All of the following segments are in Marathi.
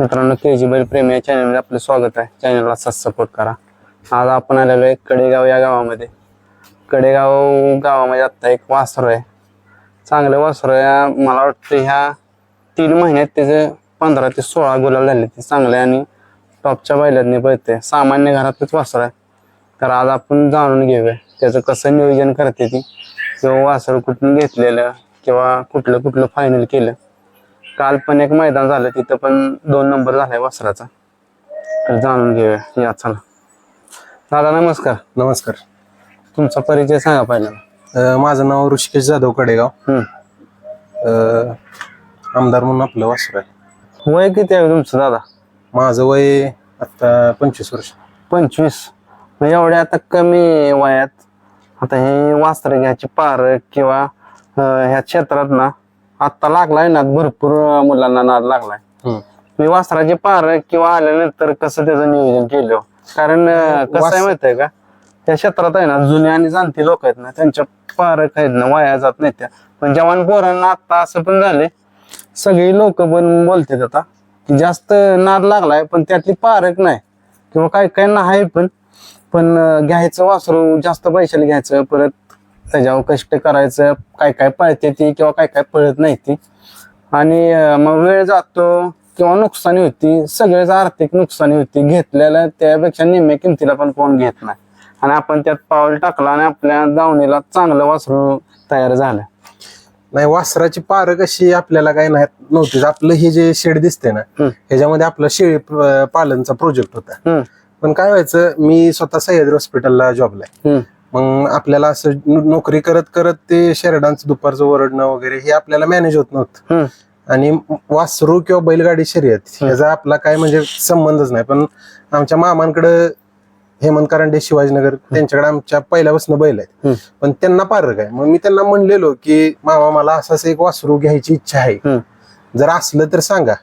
मित्रांनो केजी बैल प्रेमी या चॅनलमध्ये आपलं स्वागत आहे. चॅनलला असाच सपोर्ट करा. आज आपण आलेलो आहे कडेगाव या गावामध्ये. कडेगाव गावामध्ये आत्ता एक वासर आहे. चांगलं वासर आहे. मला वाटतं ह्या तीन महिन्यात त्याचे पंधरा ते सोळा गुलाब झाले ते चांगले आणि टॉपच्या बैलांनी पळते सामान्य घरातच वासर आहे. तर आज आपण जाणून घेऊया त्याचं कसं नियोजन करते ती. किंवा वासरं कुठून घेतलेलं किंवा कुठलं कुठलं फायनल केलं. काल पण एक मैदान झालं तिथं पण दोन नंबर झालाय वासराचा. तर जाणून घेऊया. या चला. दादा नमस्कार. नमस्कार. तुमचा परिचय सांगा पहिला अ, माझं नाव ऋषिकेश जाधव कडेगाव. हम्म. अ, आमदार म्हणून आपलं वासर आहे. वय किती आहे तुमचं दादा? माझं वय आता पंचवीस वर्ष. पंचवीस. मग एवढ्या आता कमी वयात आता हे वास्त्र घ्यायची पार किंवा अं, ह्या क्षेत्रात ना आत्ता लागलाय ना भरपूर मुलांना नाद लागलाय. मी वासराचे पार किंवा आल्यानंतर कसं त्याचं नियोजन केलं? कारण कसं आहे माहितीये का? त्या क्षेत्रात आहे ना जुने आणि जाणते लोक आहेत ना त्यांच्या पारक आहेत ना वाया जात नाही त्या. पण जवान पोरांना आता असं पण झाले सगळी लोक पण बोलतात आता की जास्त नाद लागलाय पण त्यातली पारक नाही. किंवा काय काय नाही पण पण अं, घ्यायचं वासरू जास्त पैशाला घ्यायचं परत त्याच्यावर कष्ट करायचं काय काय पळते ती किंवा काय काय पळत नाही ती. आणि मग वेळ जातो किंवा नुकसानी होती सगळेच आर्थिक नुकसानी होती. घेतलेल्या त्यापेक्षा निम्म्या किमतीला पण कोण घेत नाही. आणि आपण त्यात पाऊल टाकला आणि आपल्या दावणीला चांगलं वासरू तयार झालं. नाही वासराची पार कशी आपल्याला काय नाही नव्हतीच. आपलं हे जे शेड दिसते ना. ह्याच्यामध्ये आपलं शेळी पालनचा प्रोजेक्ट होता. पण काय व्हायचं मी स्वतः सह्याद्री हॉस्पिटलला जॉबला मग आपल्याला असं नोकरी करत करत ते शेरडांचं दुपारचं ओरडणं वगैरे हे आपल्याला मॅनेज होत नव्हतं. आणि वासरू किंवा बैलगाडी शर्यत ह्याचा आपला काय म्हणजे संबंधच नाही. पण आमच्या मामांकडे हेमंत करांडे शिवाजीनगर त्यांच्याकडे आमच्या पहिल्यापासून बैल आहेत. पण त्यांना पारक आहे. मग मी त्यांना म्हणलेलो की मामा मला असंच एक वासरू घ्यायची इच्छा आहे. जर असलं तर सांगा.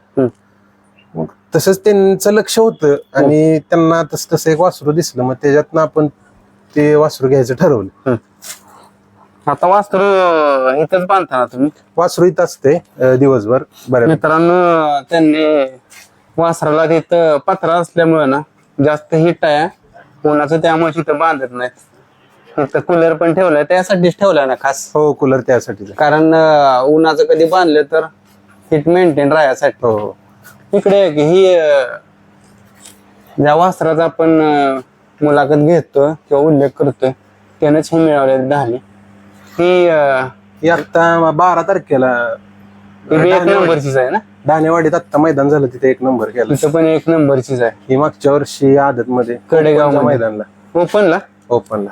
तसंच त्यांचं लक्ष होतं आणि त्यांना तस तसं एक वासरू दिसलं. मग त्याच्यातनं आपण ते वासरू घ्यायचं ठरवलं. आता वास्त्र इथंच बांधता ना तुम्ही? वासरू इथं असते अं, दिवसभर बऱ्या मित्रांनो त्यांनी वासराला तिथं पत्रा असल्यामुळे ना जास्त हिट आहे. उन्हाचं त्यामुळे तिथं बांधत नाहीत. इथं कूलर पण ठेवलाय. त्यासाठीच ठेवलाय ना खास. हो कूलर त्यासाठी. कारण अं, उन्हाचं कधी बांधलं तर हिट मेंटेन राहण्यासाठी हो हो. इकडे ही अं, ज्या वासराचा आपण अं, मुलाखत घेतो किंवा उल्लेख करतोय. त्यानेच ही मिळवले ढाली ही अं, ही आता बारा तारखेला ही बी एक नंबरचीच आहे ना? दानेवाडीत आता मैदान झालं तिथे एक नंबर केला. तिथं पण एक नंबरचीच आहे. ही मागच्या वर्षी आदत मध्ये कडेगावमध्ये. मैदानला. ओपनला? ओपनला.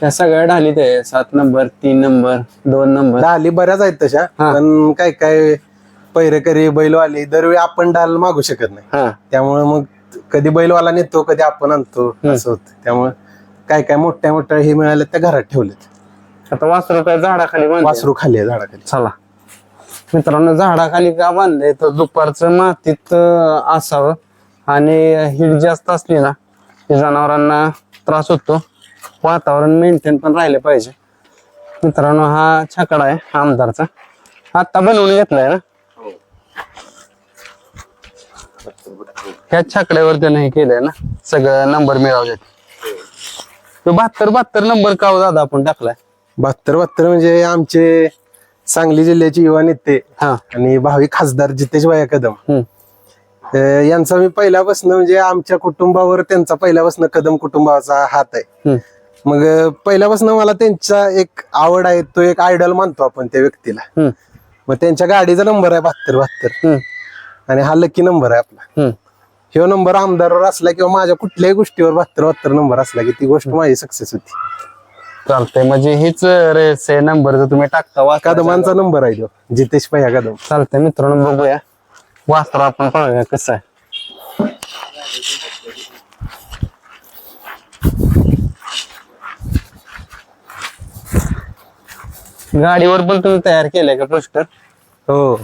त्या सगळ्या ढाली ते सात नंबर तीन नंबर दोन नंबर. डाली बऱ्याच आहेत तशा हा. पण काय काय पैरेकरी बैलवाले दरवेळी आपण डाल मागू शकत नाही. हा. त्यामुळे मग कधी बैलवाला नेतो कधी आपण आणतो असं होतं. त्यामुळे काय काय मोठ्या मोठ्या हे मिळाले त्या घरात ठेवलेत. आता वासरू काय झाडाखाली वासरू खाली आहे झाडाखाली. चला. मित्रांनो झाडाखाली का बांधले? तर दुपारचं मातीत अं, असावं. आणि हिट जास्त असली ना की जनावरांना त्रास होतो. वातावरण मेंटेन पण राहिले पाहिजे. मित्रांनो हा छकडा आहे आमदारचा. आता बनवून घेतलाय ना? ह्या छकड्यावर त्यानं हे केलंय ना सगळं नंबर मिळवले तो बहात्तर बहात्तर नंबर का हो दादा आपण टाकलाय? बहात्तर बहात्तर म्हणजे आमचे सांगली जिल्ह्याचे युवा नेते हा. आणि भावी खासदार जितेश भाया कदम. हम्म. अं, यांचा मी पहिल्यापासून म्हणजे आमच्या कुटुंबावर त्यांचा पहिल्यापासून कदम कुटुंबाचा हात आहे. हम्म. मग अं, पहिल्यापासून मला त्यांचा एक आवड आहे तो एक आयडल मानतो आपण त्या व्यक्तीला. हम्म. मग त्यांच्या गाडीचा नंबर आहे बहात्तर बहात्तर. हम्म. आणि हा लकी नंबर आहे आपला. हम्म. ह्यो नंबर आमदारावर असला किंवा माझ्या कुठल्याही गोष्टीवर बहात्तर बहात्तर नंबर असला की ती गोष्ट माझी सक्सेस होती. चालतंय. म्हणजे हीच रेस आहे नंबर जर तुम्ही टाकता वासरा कदमांचा नंबर आहे तो. जितेश भैया कदम. चालतंय मित्रांनो बघूया. वासरा आपण पाहूया कसं आहे. गाडीवर पण तुम्ही तयार केलंय का पोस्टर हो.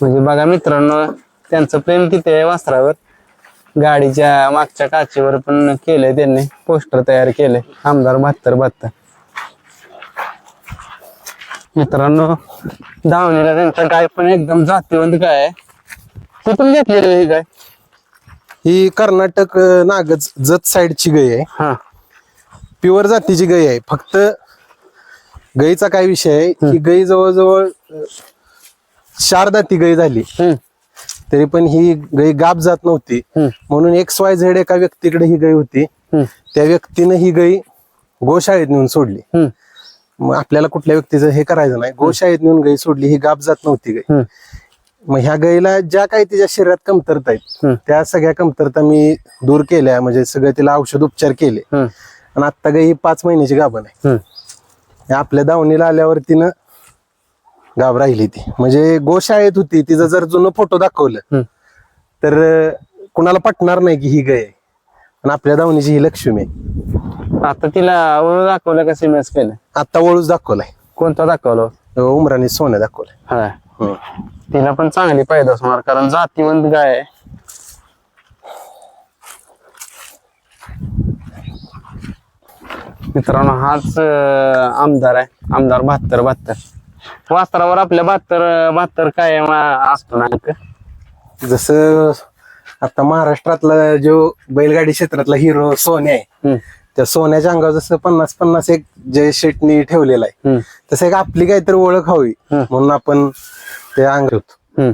म्हणजे बघा मित्रांनो त्यांचं प्रेम किती आहे वासरावर. गाडीच्या मागच्या काचेवर पण केलंय त्यांनी पोस्टर तयार केलंय. आमदार बहात्तर बहात्तर. मित्रांनो धावणीला त्यांचा गाय पण एकदम जातीवंत गाय आहे. कुठून घेतलेली ही गाय. ही कर्नाटक अं, नागज जत साईडची गाय आहे. हा. प्युअर जातीची गाय आहे. फक्त गाईचा काय विषय आहे ही गाय जवळजवळ अं, चार दाती गाय झाली. तरी पण ही गाय गाप जात नव्हती. म्हणून एक्स वाय झेड एका व्यक्तीकडे ही गाय होती. त्या व्यक्तीनं ही गाय गोशाळेत नेऊन सोडली. मग आपल्याला कुठल्या व्यक्तीचं हे करायचं नाही. गोशाळेत नेऊन गाय सोडली ही गाप जात नव्हती गाय हम्म, मग ह्या गायीला ज्या काही तिच्या शरीरात कमतरता आहेत. त्या सगळ्या कमतरता मी दूर केल्या. म्हणजे सगळं तिला औषध उपचार केले. आणि आता गाई ही पाच महिन्याची गाभण आहे. आपल्या दावणीला आल्यावर तिनं गाभ राहिली ती. म्हणजे गोशाळेत होती तिचं जर जुनं फोटो दाखवलं. तर कुणाला पटणार नाही की ही गाय आहे. आणि आपल्या दावणीची ही लक्ष्मी आहे. आता तिला ओळख दाखवलं का सिमेस केलं? आता वळूच दाखवलाय. कोणता दाखवलं? उमराने सोनं दाखवलंय. हा. तिला पण चांगली पाहिजे असणार कारण जातीवंत गाय आहे. मित्रांनो हाच आमदार आहे. आमदार बहात्तर बहात्तर. वास्त्रावर आपल्या बहात्तर बहात्तर काय असतो ना अंक? जसं आता महाराष्ट्रातला जो बैलगाडी क्षेत्रातला हिरो सोन्या आहे हम्म, त्या सोन्याच्या अंगावर जसं पन्नास पन्नास एक जय शेटनी ठेवलेला आहे हम्म, तसं एक आपली काहीतरी ओळख हवी. हम्म. म्हणून आपण ते अंग हम्म.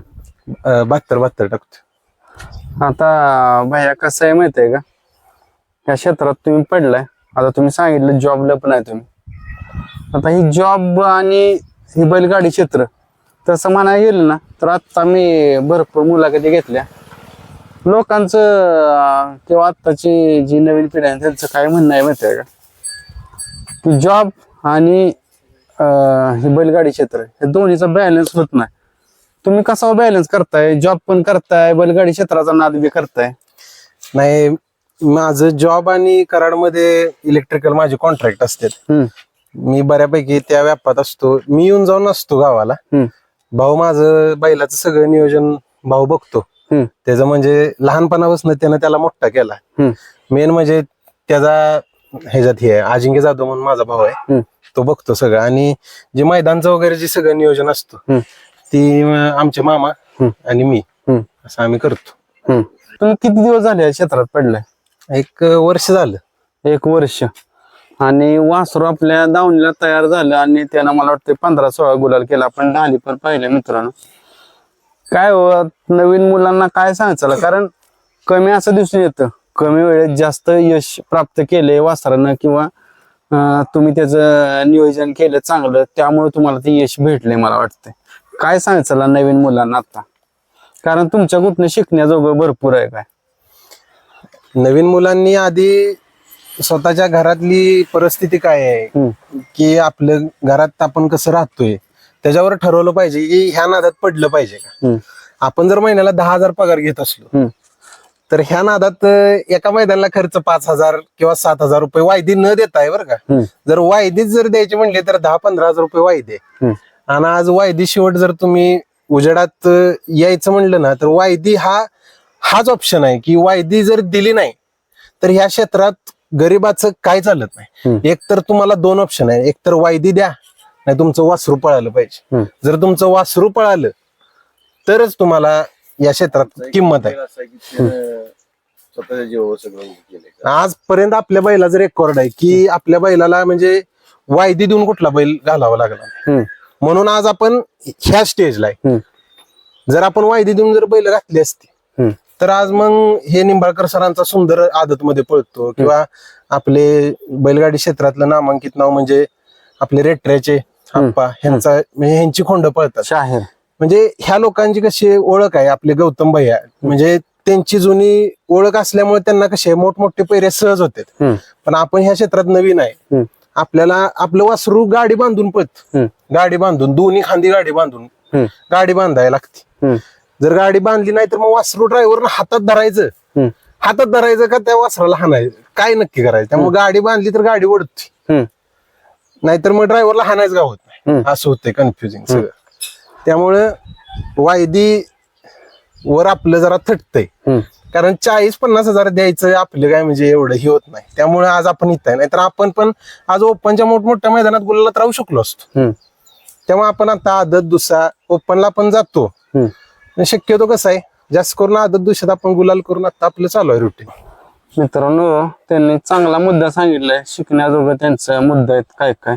बहात्तर बहात्तर टाकतो. आता भैया कसं आहे माहिती आहे का? या क्षेत्रात तुम्ही पडलाय. आता तुम्ही सांगितलं जॉबला पण आहे तुम्ही. आता ही जॉब आणि ही बैलगाडी क्षेत्र. तसं म्हणायला गेलं ना तर आता मी भरपूर मुलाखती घेतल्या. लोकांचं किंवा आत्ताची जी नवीन पिढी आहे त्यांचं काय म्हणणं आहे माहिती आहे का? की जॉब आणि ही बैलगाडी क्षेत्र हे दोन्हीचा बॅलन्स होत नाही. तुम्ही कसा बॅलन्स करताय? जॉब पण करताय बैलगाडी क्षेत्राचा नाद बी करताय. नाही माझं जॉब आणि कराडमध्ये इलेक्ट्रिकल माझे कॉन्ट्रॅक्ट असतात. मी बऱ्यापैकी त्या व्यापात असतो. मी येऊन जाऊन असतो गावाला. भाऊ माझं बैलाचं सगळं नियोजन भाऊ बघतो. त्याचं म्हणजे लहानपणापासून त्यानं त्याला मोठा केला. मेन म्हणजे त्याचा ह्याच्यात हे अजिंक्य जाधव म्हणून माझा भाऊ आहे. तो बघतो सगळं. आणि जे मैदानचं वगैरे जे सगळं नियोजन असतं ती आमचे मामा. आणि मी. असं आम्ही करतो. किती दिवस झाले या क्षेत्रात पडलाय? एक वर्ष झालं. एक वर्ष. आणि वासरू आपल्या दावणीला तयार झालं आणि त्यानं मला वाटतं पंधरा सोळा गुलाल केला. आपण डाली पण पाहिलं मित्रांनो. काय हो नवीन मुलांना काय सांगायचं कारण कमी असं दिसून येतं. कमी वेळेत जास्त यश प्राप्त केले वासरानं किंवा तुम्ही त्याचं नियोजन केलं चांगलं त्यामुळे तुम्हाला ते यश भेटले मला वाटतंय. काय सांगायचं नवीन मुलांना आता? कारण तुमच्या कुठनं शिकण्याजोगं भरपूर आहे काय? नवीन मुलांनी आधी स्वतःच्या घरातली परिस्थिती काय आहे? की आपलं घरात आपण कसं राहतोय त्याच्यावर ठरवलं पाहिजे की ह्या नादात पडलं पाहिजे का? आपण जर महिन्याला दहा हजार पगार घेत असलो तर ह्या नादात एका मैदानाला खर्च पाच हजार किंवा सात हजार रुपये वायदी न देता आहे बरं का? जर वायदीच जर द्यायची म्हणले तर दहा पंधरा हजार रुपये वायदे. आणि आज वायदी शेवट जर तुम्ही उजेडात यायचं म्हणलं ना तर वायदी हा हाच ऑप्शन आहे की वायदी जर दिली नाही तर ह्या क्षेत्रात गरीबाचं काय चालत नाही. एक तर तुम्हाला दोन ऑप्शन आहे. एक तर वायदी द्या नाही तुमचं वासरू पळालं पाहिजे. जर तुमचं वासरू पळालं तरच तुम्हाला या क्षेत्रात किंमत आहे. आजपर्यंत आपल्या बैलाचं रेकॉर्ड आहे की आपल्या बैलाला म्हणजे वायदी देऊन कुठला बैल घालावा लागला म्हणून आज आपण ह्या स्टेजला आहे. जर आपण वायदी देऊन जर बैल घातली असती. तर आज मग हे निंबाळकर सरांचा सुंदर आदत मध्ये पळतो किंवा आपले बैलगाडी क्षेत्रातलं नामांकित नाव म्हणजे आपले रेट्र्याचे आप्पा ह्यांचा म्हणजे ह्यांची खोंड पळतात. शाहीर. म्हणजे ह्या लोकांची कशी ओळख आहे आपले गौतम भैया? म्हणजे त्यांची जुनी ओळख असल्यामुळे त्यांना कसे मोठमोठे पैरे सहज होते पण आपण ह्या क्षेत्रात नवीन आहे. आपल्याला आपलं वासरू गाडी बांधून पळत. गाडी बांधून दोन्ही खांदी गाडी बांधून गाडी बांधायला लागते. जर गाडी बांधली नाही तर मग वासरू ड्रायव्हरनं हातात धरायचं. हातात धरायचं का त्या वासराला हाणायचं काय नक्की करायचं? त्यामुळे गाडी बांधली तर गाडी ओढते. नाहीतर मग ड्रायव्हरला हाणायचं गाव होत. नाही? असं होतंय कन्फ्युजिंग सगळं. त्यामुळं वायदी वर आपलं जरा थटतंय. कारण चाळीस पन्नास हजार द्यायचं आपलं काय म्हणजे एवढं हे होत नाही. त्यामुळे आज आपण इथं आहे. नाहीतर आपण पण आज ओपनच्या मोठमोठ्या मैदानात गुलालात राहू शकलो असतो. तेव्हा आपण आता आदत दुसरा ओपनला पण जातो. शक्यतो कसं आहे जास्त करून आदत दिवसात आपण गुलाल करून आता आपलं चालू आहे रुटीन मित्रांनो त्यांनी चांगला मुद्दा सांगितलाय शिकण्याजोगं त्यांचा मुद्दा आहेत काय काय.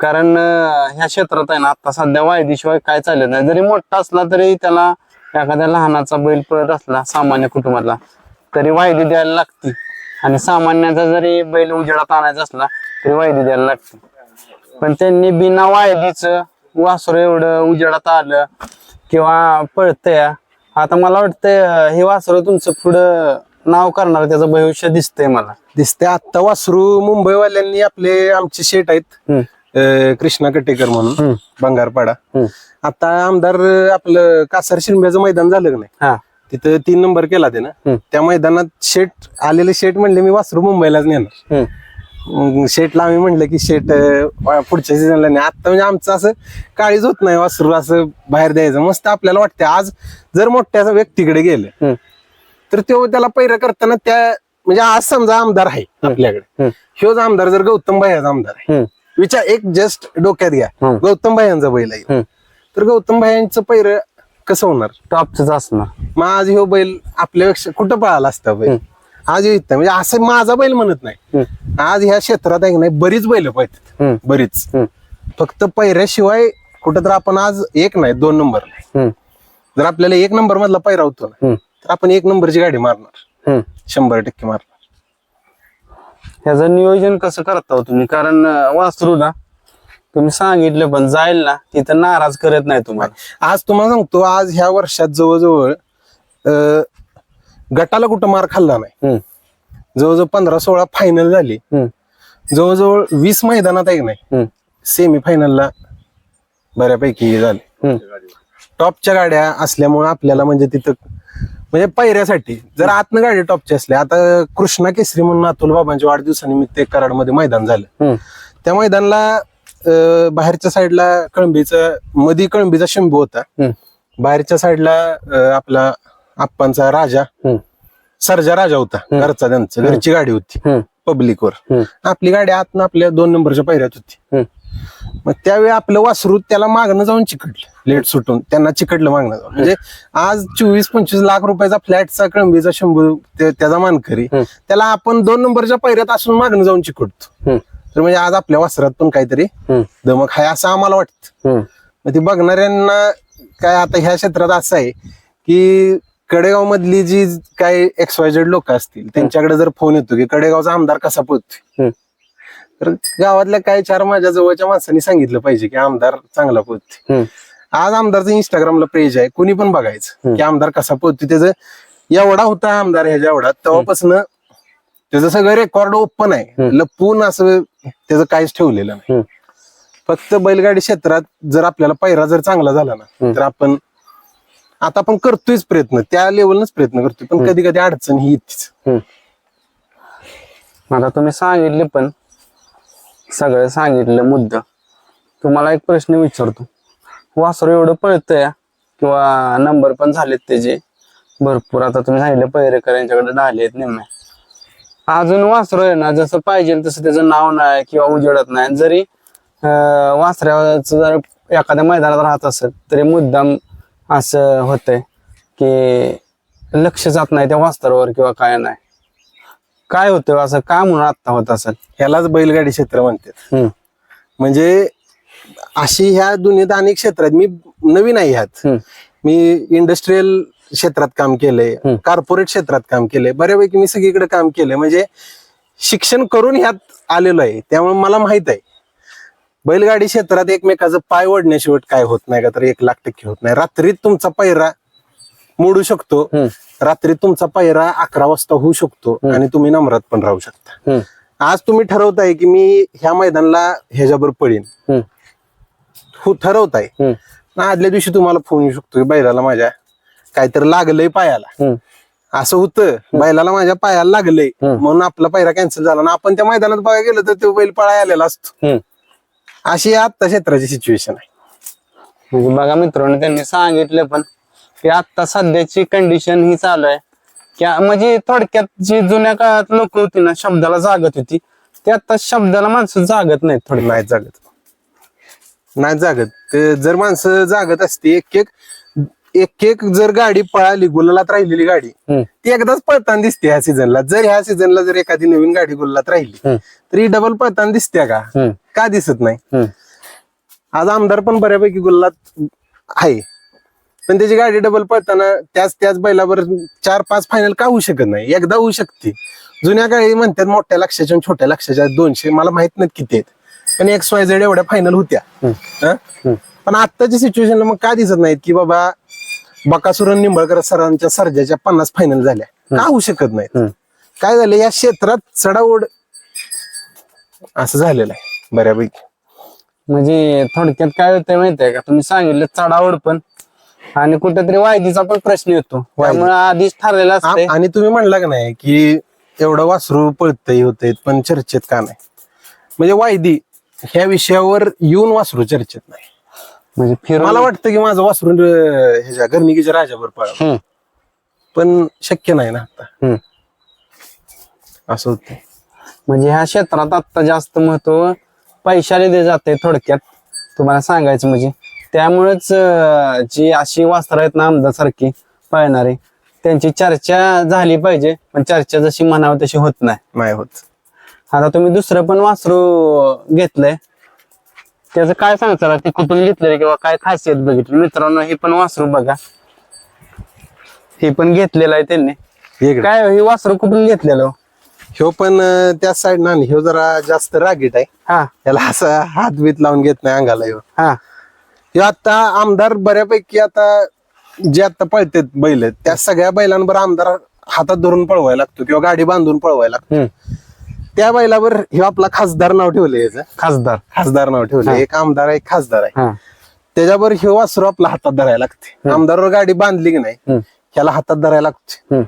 कारण ह्या क्षेत्रात आहे ना आता सध्या वायदीशिवाय काय चालत नाही. जरी मोठा असला तरी त्याला एखाद्या लहानाचा बैल पळत असला सामान्य कुटुंबातला तरी वायदी द्यायला लागती. आणि सामान्याचा जरी बैल उजेडात आणायचा असला तरी वायदी द्यायला लागते. पण त्यांनी बिना वायदीचं वासर एवढं उजेडात आलं किंवा पळतंय. आता मला वाटतंय अं, हे वासरू तुमचं पुढं नाव करणार त्याचं भविष्य दिसतंय मला. दिसते आत्ता वासरू मुंबईवाल्यांनी आपले आमचे शेट आहेत. हम्म, अं, कृष्णा कटेकर म्हणून बंगारपाडा. हम्म. आता आमदार अं, आपलं कासार शिरंब्याचं मैदान झालं का नाही? हा. तिथं तीन नंबर केला ते ना हम्म. त्या मैदानात शेट आलेले शेट म्हणले मी वासरू मुंबईलाच नेणार. हम्म, शेटला आम्ही म्हणलं की शेट पुढच्या सीझनला नाही. आता म्हणजे आमचं असं काळीच होत नाही वासरू असं बाहेर द्यायचं. मस्त आपल्याला वाटतं आज जर मोठ्या व्यक्तीकडे गेलं तर तो त्याला पैरा करताना त्या म्हणजे आज समजा आमदार आहे आपल्याकडे. ह्योच आमदार जर गौतम भाईचा आमदार आहे. विचार एक जस्ट डोक्यात घ्या. गौतम भाईंचा बैल आहे. तर गौतम भाईंचं पैर कसं होणार? टॉपच असणार. मग आज ह्यो बैल आपल्यापेक्षा कुठं पळाला असता बैल? आज इथं म्हणजे असं माझा बैल म्हणत नाही. आज ह्या क्षेत्रात आहे नाही बरीच बैल पाहिजेत बरीच. फक्त पैऱ्याशिवाय कुठं तर आपण आज एक नाही दोन नंबर नाही. जर आपल्याला एक नंबर मधला पैरा होतो ना तर आपण एक नंबरची गाडी मारणार. शंभर टक्के मारणार. ह्याचं नियोजन कसं करता हो तुम्ही? कारण वासरू ना तुम्ही सांगितलं पण जाईल ना तिथं नाराज करत नाही तुम्हाला. आज तुम्हाला सांगतो आज ह्या वर्षात जवळजवळ गटाला कुठं मार खाल्ला नाही. जवळजवळ पंधरा सोळा फायनल झाली. जवळजवळ वीस मैदानात आहे की नाही सेमी फायनलला बऱ्यापैकी झाले. टॉपच्या गाड्या असल्यामुळे आपल्याला म्हणजे तिथं म्हणजे पायऱ्यासाठी जर आतनं गाडी टॉपची असल्या आता कृष्णा केसरी म्हणून अतुल बाबांच्या वाढदिवसानिमित्त एक कराडमध्ये मैदान झालं. त्या मैदानला बाहेरच्या साईडला कळंबीचा मधी कळंबीचा शंभू होता. बाहेरच्या साईडला आपला आप्पांचा राजा. हम्म, सर्जा राजा होता घरचा त्यांचा घरची गाडी होती हम्म, पब्लिकवर हम्म, आपली गाडी आतनं आपल्या दोन नंबरच्या पायऱ्यात होती. मग त्यावेळी आपलं वासरू त्याला मागणं जाऊन चिकटलं लेट सुटून. त्यांना चिकटलं मागणं जाऊन. म्हणजे आज चोवीस पंचवीस लाख रुपयाचा फ्लॅटचा कळंबीचा शंभू ते- त्याचा मानकरी हम्म. त्याला आपण दोन नंबरच्या पायऱ्यात असून मागणं जाऊन चिकटतो. हम्म, तर म्हणजे आज आपल्या वासरात पण काहीतरी हम्म, दमक आहे असं आम्हाला वाटतं. हम्म, मग ते बघणाऱ्यांना काय आता ह्या क्षेत्रात असं आहे की कडेगाव मधली जी काय एक्सवायझेड लोक असतील त्यांच्याकडे जर फोन येतो की कडेगावचा आमदार कसा पोहोचतोय? तर गावातल्या काही चार माझ्या जवळच्या माणसांनी सांगितलं पाहिजे की आमदार चांगला पोहोचतोय. आज आमदारचं इंस्टाग्रामला पेज आहे कुणी पण बघायचं की आमदार कसा पोहोचतोय. त्याचं एवढा होता आमदार ह्याच्या एवढा तेव्हापासून त्याचं सगळं रेकॉर्ड ओपन आहे. लपून असं त्याचं काहीच ठेवलेलं नाही. फक्त बैलगाडी क्षेत्रात जर आपल्याला पैरा जर चांगला झाला ना तर आपण आता आपण करतोयच प्रयत्न. त्या लेवलनच प्रयत्न करतोय पण कधी कधी अडचण ही येतेच. आता तुम्ही सांगितले पण सगळं सांगितलं मुद्दा. तुम्हाला एक प्रश्न विचारतो. वासरू एवढं पळतंय किंवा नंबर पण झालेत त्याचे? भरपूर आता तुम्ही सांगितलं पैरेकर यांच्याकडे डाले आहेत निम्मे अजून वासरू आहे ना जसं पाहिजे तसं त्याचं नाव नाही किंवा उजेडत नाही. जरी वासऱ्याचं जर एखाद्या मैदानात राहत असेल तरी मुद्दाम असं होतंय की लक्ष जात नाही त्या वास्तरावर किंवा काय नाही. काय होतं असं का म्हणून आत्ता होत असेल? ह्यालाच बैलगाडी क्षेत्र म्हणतात. हम्म, म्हणजे अशी ह्या दुनियेत अनेक क्षेत्र आहेत. मी नवीन आहे ह्यात. हम्म, मी इंडस्ट्रीयल क्षेत्रात काम केलंय हम्म. कॉर्पोरेट क्षेत्रात काम केलंय. बऱ्यापैकी मी सगळीकडे काम केलंय. म्हणजे शिक्षण करून ह्यात आलेलो आहे. त्यामुळे मला माहीत आहे. बैलगाडी क्षेत्रात एकमेकाचं पाय ओढण्याशिवाय काय होत नाही का? तर एक लाख टक्के होत नाही. रात्रीत तुमचा पैरा मोडू शकतो. रात्री तुमचा पैरा अकरा वाजता होऊ शकतो आणि तुम्ही नम्रात पण राहू शकता. आज तुम्ही ठरवताय की मी ह्या मैदानाला ह्याच्यावर पडीन हो ठरवताय. आदल्या दिवशी तुम्हाला फोन येऊ शकतो की बैलाला माझ्या काहीतरी लागलंय पायाला. असं होतं. बैलाला माझ्या पायाला लागलंय. म्हणून आपला पायरा कॅन्सल झाला. ना आपण त्या मैदानात बघायला गेलो तर तो बैल पळाय आलेला असतो. अशी आता क्षेत्राची सिच्युएशन आहे. म्हणजे बघा मित्रांनो त्यांनी सांगितलं पण की आता सध्याची कंडिशन ही चालू आहे. की म्हणजे थोडक्यात जी जुन्या काळात लोक होती ना शब्दाला जागत होती ते आता शब्दाला माणसं जागत नाहीत थोडी नाही जागत. नाही जागत. ते जर माणसं जागत असते एक एक एक एक जर गाडी पळाली गुलालात राहिलेली गाडी हम्म. ती एकदाच पळताना दिसते ह्या सीझनला जर ह्या सीझनला जर एखादी नवीन गाडी गुलालात राहिली हम्म. तरी डबल पळताना दिसते का हम्म. का दिसत नाही हम्म. आज आमदार पण बऱ्यापैकी गुल्लात आहे पण त्याची गाडी डबल पळताना त्याच त्याच बैलावर चार पाच फायनल का होऊ शकत नाही एकदा होऊ शकते जुन्या काळी म्हणतात मोठ्या लक्षाच्या आणि छोट्या लक्षाच्या दोनशे मला माहीत नाही किती आहेत पण एक्स वाय झेड एवढ्या फायनल होत्या हं? पण आत्ताच्या सिच्युएशनला मग का दिसत नाहीत की बाबा बकासुरन निंबळकर सरांच्या सर्जाच्या पन्नास फायनल झाल्या. का होऊ शकत हम्म. काय झालं? या क्षेत्रात चढाओढ असं झालेलं आहे बऱ्यापैकी. म्हणजे थोडक्यात काय होतंय माहितीये का? तुम्ही सांगितलं चढावड पण आणि कुठेतरी वायदीचा पण प्रश्न येतो. त्यामुळे आधीच ठरलेला असते आणि तुम्ही म्हणला का नाही की एवढं वासरू पळतही होते पण चर्चेत का नाही? म्हणजे वायदी ह्या विषयावर येऊन वासरू चर्चेत नाही. म्हणजे फिरून मला वाटतं की माझं वासरू अं, ह्याच्या गर्णिकीच्या राजावर पळ हम्म, पण शक्य नाही ना आता. हम्म. असं होतं. म्हणजे ह्या क्षेत्रात आता जास्त महत्त्व पैशाला दिले जाते थोडक्यात. तुम्हाला सांगायचं म्हणजे त्यामुळेच अं, जी अशी वास्त्र आहेत ना आमदार सारखी पाळणारी त्यांची चर्चा झाली पाहिजे. पण चर्चा जशी म्हणावी तशी होत नाही. नाही होत. आता तुम्ही दुसरं पण वासरू घेतलंय. त्याचं काय सांगता ते कुठून घेतलेलं किंवा काय खासियत बघितली? मित्रांनो हे पण वासरू बघा. हे पण घेतलेलं आहे त्यांनी. काय हे वासरू कुठून घेतलेलं हो? ह्यो पण त्या साईड ना ह्यो जरा जास्त रागीट आहे. हा. याला असं हात बीत लावून घेत नाही अंगाला ह्यो. हा. ह्यो आता आमदार बऱ्यापैकी आता जे आता पळतात बैल त्या सगळ्या बैलांवर आमदार हातात धरून पळवायला लागतो किंवा गाडी बांधून पळवायला लागतो. त्या बैलावर ह्यो आपला खासदार नाव ठेवलंय याचं. खासदार. खासदार नाव ठेवलंय. एक आमदार आहे एक खासदार आहे. हा. त्याच्यावर ह्यो वासरू आपला हातात धरायला लागते. आमदारवर गाडी बांधली की नाही हम्म. ह्याला हातात धरायला लागते. हम्म.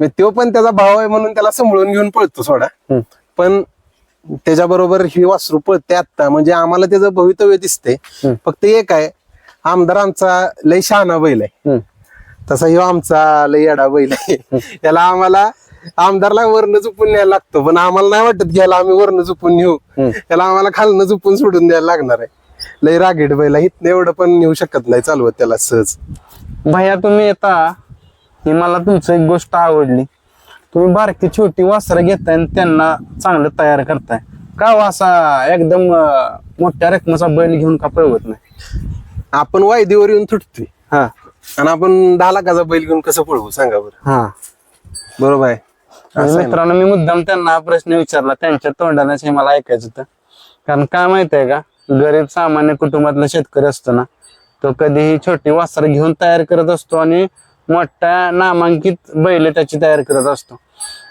मग तो पण त्याचा भाव आहे म्हणून त्याला सांभाळून घेऊन पळतो सोडा. हम्म. पण त्याच्याबरोबर ही वासरू पळते आता म्हणजे आम्हाला त्याचं भवितव्य दिसते हम्म. फक्त एक आहे आमदार आमचा लय शहाणा बैल आहे. हम्म. तसा ह्यो आमचा लय येडा बैल आहे. त्याला आम्हाला आमदारला वर्ण चुपून न्यायला लागतो पण आम्हाला नाही वाटत की याला आम्ही वर्ण चुपून नेऊ. त्याला आम्हाला खालनं चुपून सोडून द्यायला लागणार आहे. लय रागीट बैल इथनं एवढं पण नेऊ शकत नाही चालवत त्याला सहज. भैया तुम्ही येता. ही मला तुमचं एक गोष्ट आवडली. तुम्ही बारकी छोटी वासरं घेताय आणि त्यांना चांगलं तयार करताय. का हो असा एकदम अं, मोठ्या रकमेचा बैल घेऊन का पळवत नाही? आपण वायदीवर येऊन तुटतोय. हा. आणि आपण दहा लाखाचा बैल घेऊन कसं पळवू? सांगा बरं. हा. बरोबर आहे. मित्रांनो मी मुद्दाम त्यांना हा प्रश्न विचारला. त्यांच्या तोंडानेच हे मला ऐकायचं होतं. कारण काय माहीत आहे का? गरीब सामान्य कुटुंबातला शेतकरी असतो ना तो कधीही छोटी वासर घेऊन तयार करत असतो आणि मोठ्या नामांकित बैल त्याची तयार करत असतो.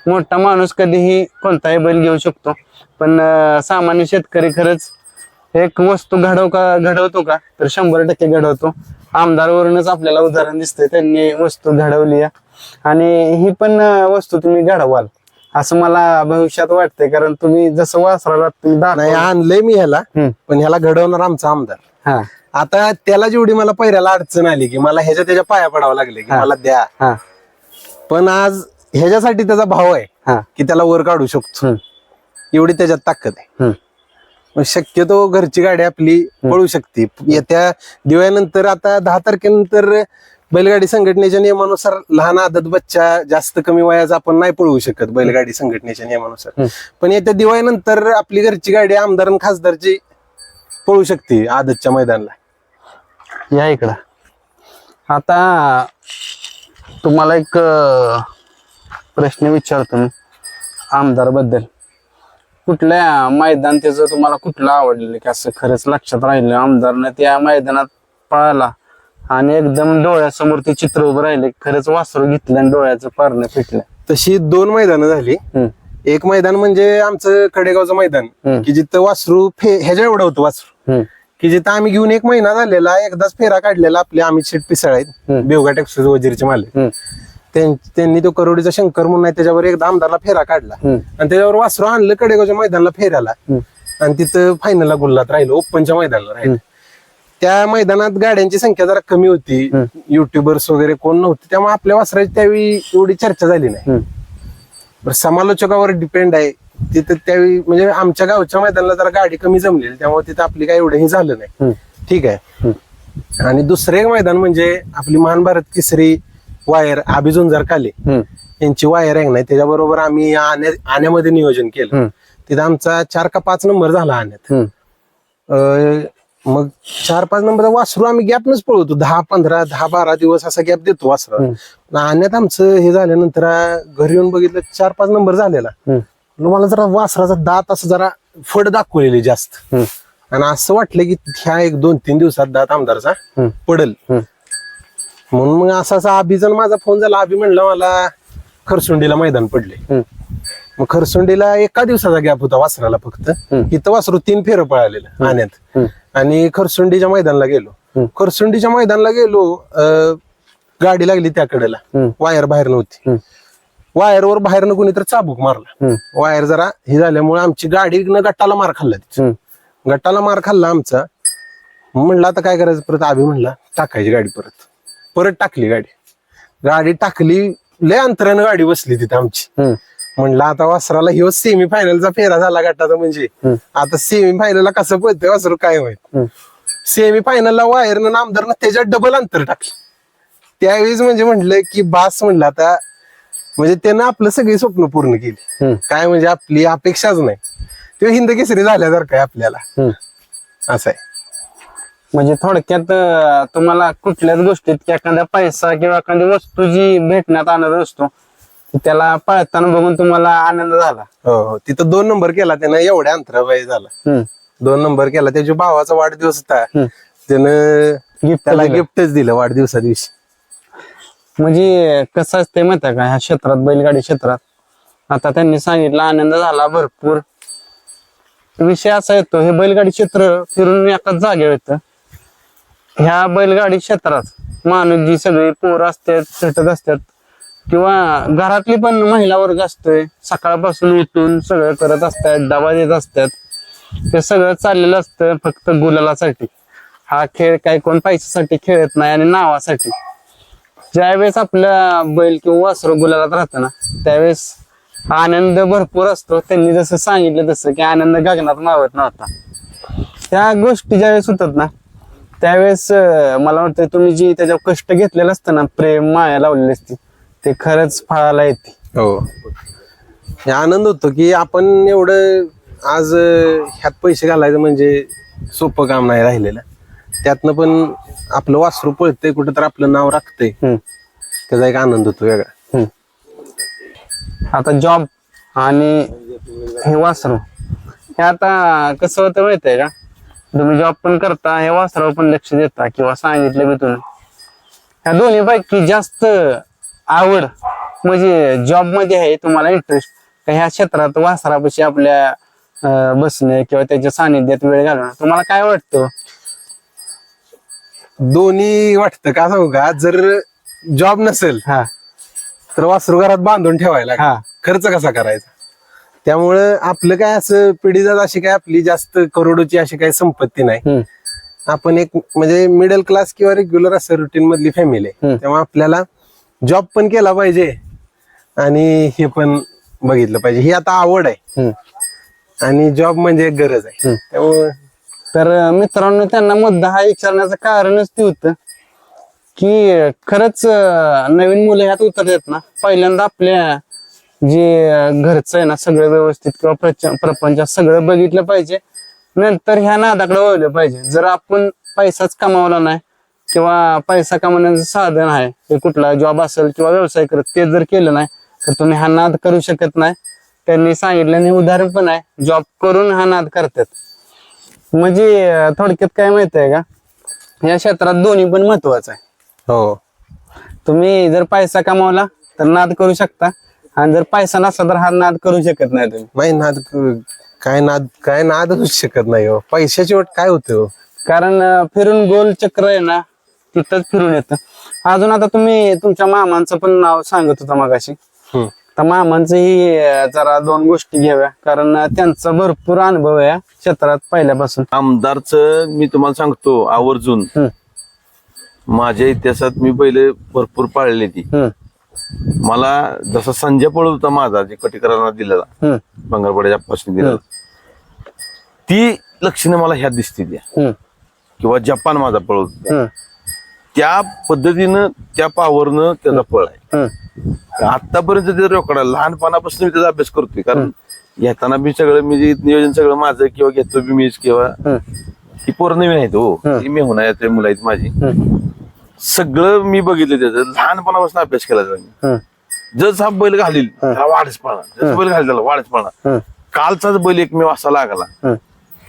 मोठा माणूस कधीही कोणताही बैल घेऊ शकतो. पण सामान्य शेतकरी खरंच एक वस्तू घडव का घडवतो का? तर शंभर टक्के घडवतो. आमदारवरूनच आपल्याला उदाहरण दिसतंय. त्यांनी वस्तू घडवली आहे. आणि ही पण वस्तू तुम्ही घडवाल असं मला भविष्यात वाटतंय कारण तुम्ही जसं वासराला तुम्ही नाही आणलंय मी ह्याला हम्म. पण ह्याला घडवणार आमचा आमदार. हा. आता त्याला जेवढी मला पहिल्याला अडचण आली की मला ह्याच्या त्याच्या पाया पडावं लागले की हा. मला द्या. हा. पण आज ह्याच्यासाठी त्याचा भाव आहे हा. की त्याला वर काढू शकतो. हम्म, एवढी त्याच्यात ताकद आहे. हम्म. मग शक्यतो घरची गाडी आपली पळू शकते. येत्या दिवाळीनंतर आता दहा तारखेनंतर बैलगाडी संघटनेच्या नियमानुसार लहान आदत बच्चा जास्त कमी वयाचा आपण नाही पळवू शकत बैलगाडी संघटनेच्या नियमानुसार. पण येत्या दिवाळीनंतर आपली घरची गाडी आमदार आणि खासदारची पळू शकते आदतच्या मैदानाला. या इकडं. आता तुम्हाला एक प्रश्न विचारतो मी आमदारबद्दल कुठल्या मैदान त्याचं तुम्हाला कुठलं आवडलेलं की असं खरंच लक्षात राहिलं? आमदारनं त्या मैदानात पळाला. आणि एकदम डोळ्यासमोर ते चित्र उभं राहिले खरंच वासरू घेतलं आणि डोळ्याचं पारणं फिटलं. तशी दोन मैदानं झाली. हम्म, एक मैदान म्हणजे आमचं कडेगावचं मैदान हम्म. की जिथं वासरू फे ह्याच्या एवढं होतं वासरू. हम्म, की जिथं आम्ही घेऊन एक महिना झालेला एकदाच फेरा काढलेला आपले अमित शेठ पिसाळ आहेत. हम्म. बेवगा टेक्सस वजीरचे मालक. हम्म, त्यां- त्यांनी तो करोडीचा शंकर म्हणून आहे त्याच्यावर एकदा आमदारला फेरा काढला. हम्म, आणि त्याच्यावर वासरू आणलं कडेगावच्या मैदानाला हम्म. आणि तिथं फायनलला गुल्लात राहिलं ओपनच्या मैदानाला राहिलं. त्या मैदानात गाड्यांची संख्या जरा कमी होती. युट्यूबर्स वगैरे कोण नव्हते त्यामुळे आपल्या वासराची त्यावेळी एवढी चर्चा झाली नाही. बरं, समालोचकावर डिपेंड आहे. तिथं त्यावेळी म्हणजे आमच्या गावच्या मैदानाला जरा गाडी कमी जमलेली त्यामुळे तिथं आपली काही एवढं हे झालं नाही. ठीक आहे. आणि दुसरं एक मैदान म्हणजे आपली महान भारत केसरी वायर अभिजुंजार काले यांची वायर आहे ना त्याच्याबरोबर आम्ही आण्या आण्यामध्ये नियोजन केलं. तिथं आमचा चार का पाच नंबर झाला आण्यात. मग चार पाच नंबरचा वासरू आम्ही गॅपनच पळवतो. दहा पंधरा दहा बारा दिवस असा गॅप देतो वासरा आण्यात आमचं हे झाल्यानंतर घरी येऊन बघितलं चार पाच नंबर झालेला. मला जरा वासराचा दात असं जरा फड दाखवलेली जास्त. आणि असं वाटलं की ह्या एक दोन तीन दिवसात दात आमदारचा पडल. म्हणून मग असा असा अभिजन माझा फोन झाला. अभि म्हणला मला खरसुंडीला मैदान पडले मग खरसुंडीला एका दिवसाचा गॅप होता वासराला फक्त. इथं वासरू तीन फेरं पळालेलं आण्यात. आणि खरसुंडीच्या मैदानला गेलो. खरसुंडीच्या मैदानला गेलो गाडी लागली त्या कडेला. हम्म. वायर बाहेर नव्हती. वायरवर बाहेरनं कोणीतरी चाबूक मारला. वायर जरा हे झाल्यामुळे आमची गाडीनं गट्टाला मार खाल्ला गट्टाला मार खाल्ला आमचा. म्हणलं आता काय करायचं परत? आभी म्हणला टाकायची गाडी परत. परत टाकली गाडी. गाडी टाकली लय अंतरानं गाडी बसली तिथे आमची. म्हणलं आता वासराला ह्यो सेमी फायनलचा फेरा झाला गटाचा म्हणजे. आता सेमी फायनलला कसं पळतंय वासरू काय माहीत हम्म. सेमी फायनलला वायरनं नामदारनं त्याच्यात डबल अंतर टाकलं. त्यावेळेस म्हणजे म्हटलं की बास म्हणलं आता म्हणजे त्यानं आपलं सगळी स्वप्न पूर्ण केली. काय म्हणजे आपली अपेक्षाच नाही. तेव्हा हिंद केसरी झाल्यासारखं आहे आपल्याला. असं आहे. म्हणजे थोडक्यात तुम्हाला कुठल्याच गोष्टीत एखादा पैसा किंवा एखादी वस्तू जी भेटण्यात आनंद असतो ती त्याला पळताना बघून तुम्हाला आनंद झाला. हो हो. तिथं दोन नंबर केला त्यानं एवढ्या अंतराबाई झाला. हम्म, दोन नंबर केला. त्याच्या भावाचा वाढदिवस होता. त्यानं Gift त्याला दिलं. गिफ्टच दिलं वाढदिवसा दिवशी. म्हणजे कसं असते माहिती आहे का? ह्या क्षेत्रात बैलगाडी क्षेत्रात आता त्यांनी सांगितलं आनंद झाला भरपूर. विषय असा येतो हे बैलगाडी क्षेत्र फिरून एकाच जागेवर येतं. ह्या बैलगाडी क्षेत्रात माणूस जी सगळी पोरं असतात झटत असतात किंवा घरातली पण महिला वर्ग असतोय सकाळपासून उठून सगळं करत असतात डबा देत असतात. ते सगळं चाललेलं असतं फक्त गुलालासाठी. हा खेळ काही कोण पैशासाठी खेळत नाही आणि नावासाठी. ज्यावेळेस आपल्या बैल किंवा वासरू गुलालात राहतं ना त्यावेळेस आनंद भरपूर असतो. त्यांनी जसं सांगितलं तसं की आनंद गगनात मावत नव्हता. त्या गोष्टी ज्यावेळेस होतात ना त्यावेळेस मला वाटतं तुम्ही जी त्याच्यावर कष्ट घेतलेलं असतं ना प्रेम माया लावलेली असती ते खरंच फळाला येते. हो. हे आनंद होतो की आपण एवढं आज अं, ह्यात पैसे घालायचं म्हणजे सोपं काम नाही राहिलेलं. त्यातनं पण आपलं वासरू पळतंय कुठं तर आपलं नाव राखतंय. हम्म. त्याचा एक आनंद होतो वेगळा. आता जॉब आणि हे वासरू हे आता कसं होतं माहितीये का? तुम्ही जॉब पण करता हे वासरावर पण लक्ष देता किंवा सांगितलं मी तुम्ही ह्या दोन्ही पैकी जास्त आवड म्हणजे जॉबमध्ये आहे तुम्हाला इंटरेस्ट ह्या क्षेत्रात वासरापाशी आपल्या बसणे किंवा त्याच्या सानिध्यात वेळ घालवणं तुम्हाला काय वाटतं? दोन्ही वाटतं. का सांगू का? जर जॉब नसेल हा. तर वासरू घरात बांधून ठेवायला. हा. खर्च कसा करायचा? त्यामुळं आपलं काय असं पिढीजात अशी काय आपली जास्त करोडोची अशी काही संपत्ती नाही. आपण एक म्हणजे मिडल क्लास किंवा रेग्युलर असं रुटीन मधली फॅमिली आहे. तेव्हा आपल्याला जॉब पण केला पाहिजे. आणि हे पण बघितलं पाहिजे. ही आता आवड आहे. आणि जॉब म्हणजे एक गरज आहे. त्यामुळे तर मित्रांनो त्यांना मुद्दा हा विचारण्याचं कारणच ते होतं की खरंच नवीन मुलं ह्यात उतरतात ना पहिल्यांदा आपल्या जे घरचं आहे ना सगळं व्यवस्थित किंवा प्रच- प्रपंचात सगळं बघितलं पाहिजे. नंतर ह्या नादाकडे वळलं पाहिजे. जर आपण पैसाच कमावला नाही किंवा पैसा कमवण्याचं साधन आहे ते कुठला जॉब असेल किंवा व्यवसाय करत ते जर केलं नाही तर तुम्ही हा नाद करू शकत नाही. त्यांनी सांगितलं आणि उदाहरण पण आहे जॉब करून हा नाद करतात. म्हणजे थोडक्यात काय माहीत आहे का? या क्षेत्रात दोन्ही पण महत्वाचं आहे. हो. तुम्ही जर पैसा कमावला तर नाद करू शकता. आणि जर पैसा नसला तर हा नाद करू शकत नाही तुम्ही. नाही नाद काय नाद काय नाद होऊ शकत नाही हो. पैशाची वाट काय होते हो? कारण फिरून गोल चक्र आहे ना तिथंच फिरून येतं. अजून आता तुम्ही तुमच्या मामांचं पण नाव सांगत होता मगाशी. तर मामांचंही जरा दोन गोष्टी घ्याव्या. कारण त्यांचा भरपूर अनुभव आहे या क्षेत्रात पहिल्यापासून. आमदारच मी तुम्हाला सांगतो आवर्जून. माझ्या इतिहासात मी पहिले भरपूर पाळली ती. मला जसा संजय पळत होता माझा जे कटीकरांना दिलेला. बंगारपड्याच्या पासून दिलेला. ती लक्षणे मला ह्यात दिसते त्या. किंवा जपान माझा पळवतो हम्म, त्या पद्धतीनं त्या पावरनं त्याचा पळ. आहे आतापर्यंत ते रेकॉर्ड आहे लहानपणापासून मी त्याचा अभ्यास करतोय. कारण घेताना मी सगळं मी नियोजन सगळं माझं किंवा घेतो बी मीच किंवा ही. पोरं नवीन आहेत हो. ती मी होणार ते मुलं आहेत माझी. सगळं मी बघितलं त्याचं. लहानपणापासून अभ्यास केला हम्म, जस हा बैल घालील त्याला वाढच पळणार जस बैल घालील त्याला वाढच पळणार कालचाच बैल एक मी असा लागला.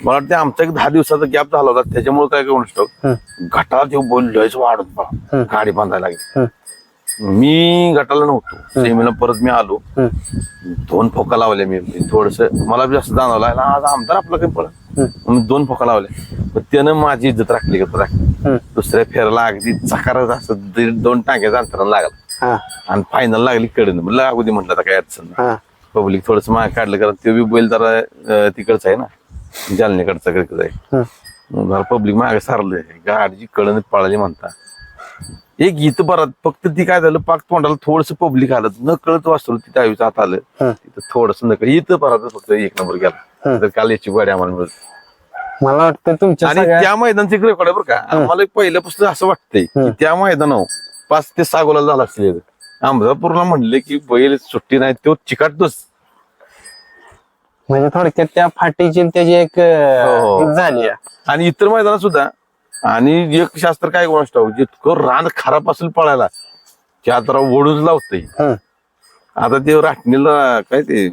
मला वाटतं आमचा एक दहा दिवसाचा गॅप झाला होता त्याच्यामुळे काय करू शकतो हम्म, घाटाला ते बैल लयच वाढत. गाडी बांधायला लागली. मी गटाला नव्हतो. सेमीला परत मी आलो. दोन फोका लावले मी. थोडस मला जास्त जाणवलं "याला आज आमदार आपलं काही हम्म, दोन फोका लावले. पण त्यानं माझी इज्जत राखली का? राखली दुसऱ्या फेराला अगदी चकारच असं दीड दोन टाक्याचा अंतराला लागला. आणि फायनल लागली कडे लागू दे म्हटलं आता काय अडचण पब्लिक थोडस मागे काढलं कारण ते बी बैल जरा तिकडचा आहे ना. जालन्याकडचा कडचा आहे. हम्म, मग जरा पब्लिक मागे सारलंय. गाडीची कळण पळाली म्हणता. एक गीत बरात फक्त ती काय झालं पाक तोंडाला थोडस पब्लिक आलं. न कळत वाचलो तिथे आयुष्य हात आलं. तिथं थोडस न इथं परत फक्त एक नंबर गेला. तर काल याची गाडी आम्हाला मिळत मला वाटतं तुमच्या आणि सगळ्या त्या मैदानचे रेकॉर्ड बरं का. आम्हाला एक पहिल्यापासून असं वाटतंय की त्या मैदानावर पाच ते सहा गोला झाला असले अमरापूरला म्हणले की बैल सुट्टी नाही तो चिकाटतोच. म्हणजे थोडक्यात त्या फाटीची त्याची एक हो. अं, झाली आहे. आणि इतर मैदानात सुद्धा आणि एक शास्त्र काय गोष्ट आहे जितकं रान खराब असेल पळायला त्या तर ओढूच लावतंय. हम्म, आता ते राटणीला काय ते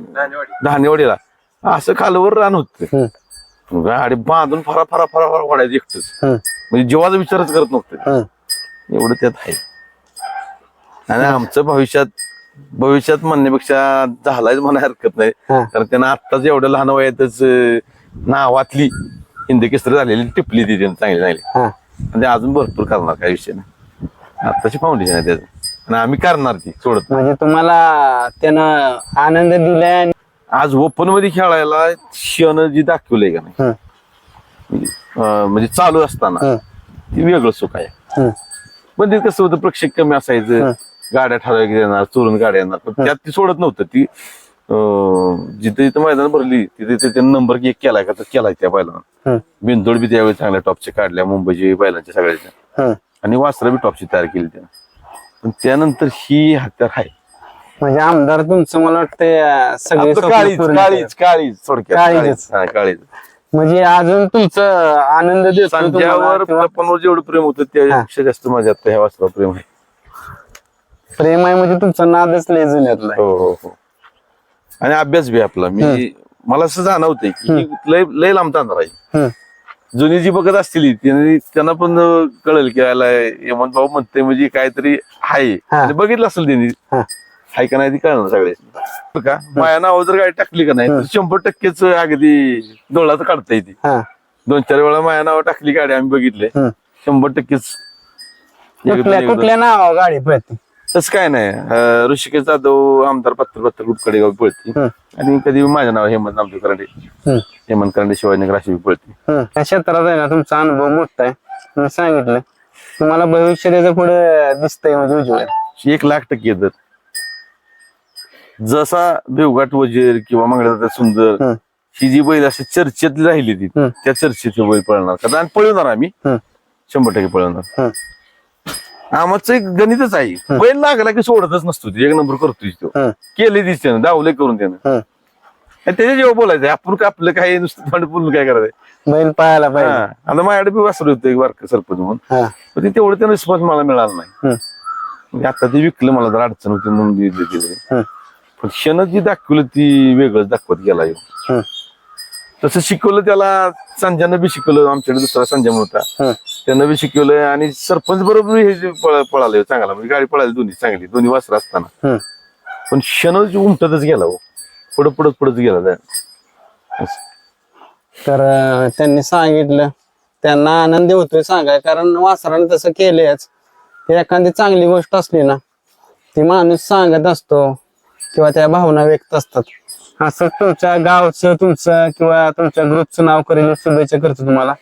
धानेवाडीला असं खालवर रान होत गाडी बांधून फरा फरा फरा फरा ओढायचं एकटंच. म्हणजे जीवाचा विचारच करत नव्हतं. एवढं त्यात आहे. आणि आमचं भविष्यात भविष्यात म्हणण्यापेक्षा झालाच म्हणा हरकत नाही. कारण त्यानं आत्ताच एवढ्या लहान वयातच नावातली हिंदी केसरी झालेली टिपली ती त्यानं चांगली चांगली. आणि ते अजून भरपूर करणार काही विषय नाही. आत्ताची फाउंडेशन आहे त्याचं. आणि आम्ही करणार ती सोडत. म्हणजे तुम्हाला त्यानं आनंद दिलाय आज ओपनमध्ये खेळायला क्षण जी दाखवलंय का नाही? म्हणजे, म्हणजे चालू असताना ती वेगळं सुख आहे. पण ते कसं होतं प्रेक्षक कमी असायचं. गाड्या ठराविक येणार चोरून गाड्या येणार पण त्यात ती सोडत नव्हतं. ती जिथे जिथे मैदान भरली तिथे तिथे नंबर एक केलाय का तर केलाय त्या बैलानं. बिनतोड बी त्यावेळी चांगल्या टॉपचे काढल्या मुंबईची बैलांच्या सगळ्याच्या. आणि वासरं बी टॉपची तयार केली त्यानं. पण त्यानंतर ही हत्यार आहे. म्हणजे आमदार तुमचं मला वाटतं काळीच काळीच काळीच थोडक्यात काळीच. हा. म्हणजे अजून तुमचं आनंद देतो संध्यावर जेवढं प्रेम होतं त्यापेक्षा जास्त माझ्या आता ह्या वासरावर प्रेम आहे. प्रेम आहे म्हणजे तुमचा नादच लय जुन्यातला आहे. हो हो हो. आणि अभ्यास बी आपला. मी मला असं जाणवतंय की लय लय लांब जाणार आहे. हम्म, जुनी जी बघत असतील त्यांनी त्यांना पण कळेल की याला हेमंत भाऊ म्हणते म्हणजे काहीतरी आहे. हा. आणि बघितलं असेल त्यांनी. हा, हाय का नाही ती कळणार सगळे का? माझ्या नावावर जर गाडी टाकली का नाही तर शंभर टक्केच अगदी डोळ्यात काढता येते हा, दोन चार वेळा माझ्या नावावर टाकली गाडी आम्ही बघितले. हम्म. शंभर टक्केच कुठल्या कुठल्या नावा गाडी पळते? तसं काय नाही. अं, ऋषिकेश जाधव आमदार पत्तर पत्तर गुटकडे गावी पळते आणि कधी माझं नाव हेमंत नामदेव करंडे हेमंत करंडे शिवाजीनगर अशी पळते. या क्षेत्रात आहे ना तुमचा अनुभव मोठा आहे. मी सांगितलं. तुम्हाला भविष्य त्याचं पुढे दिसतंय म्हणजे उजवळ एक लाख टक्के तर जसा देवघाट वजीर किंवा मंगळाचा सुंदर ही. जी बैल अशी चर्चेत राहिली ती. त्या चर्चेचे बैल पळणार. कारण आणि पळवणार आम्ही. शंभर टक्के पळवणार. आमचं एक गणितच आहे. बैल लागला की सोडतच नसतो ती. एक नंबर करतोय तो. केले तीच त्यानं दावले करून त्यानं. आणि त्याच्या जेव्हा बोलायचं आपण का आपलं काही नुसतं तोंड बोलून काय करायचं? बैल पाहायला हा. पाहिजे आता माझ्याकडे बी वासरू होतं एक बारकं सरपंच म्हणून. हा, पण ते तेवढं त्यानं रिस्पॉन्स मला मिळाला नाही. म्हणजे आता ते विकलं मला जर अडचण होती म्हणून दिली पण क्षण जी दाखवलं ती वेगळंच दाखवत गेला ह्यो. तसं शिकवलं त्याला संजयनं बी शिकवलं आमच्याकडे दुसरा संजय होता. हम्म. त्यानं बी शिकवलं आणि सरपंच बरोबर हे जे पळ- पळाले हो चांगला. म्हणजे गाडी पळाली दोन्ही चांगली. दोन्ही वासर असताना. पण क्षण उमटतच गेला हो. पुढं पुढत पुढत गेला असं. तर अं, त्यांनी सांगितलं. त्यांना आनंद होतोय सांगाय कारण वासराने तसं केलंच ती एखादी चांगली गोष्ट असली ना ती माणूस सांगत असतो किंवा त्या भावना व्यक्त असतात. असं तुमच्या गावचं तुमचं किंवा तुमच्या ग्रुपचं नाव करेल शुभेच्छा करतो तुम्हाला.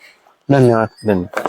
धन्यवाद धन्यवाद.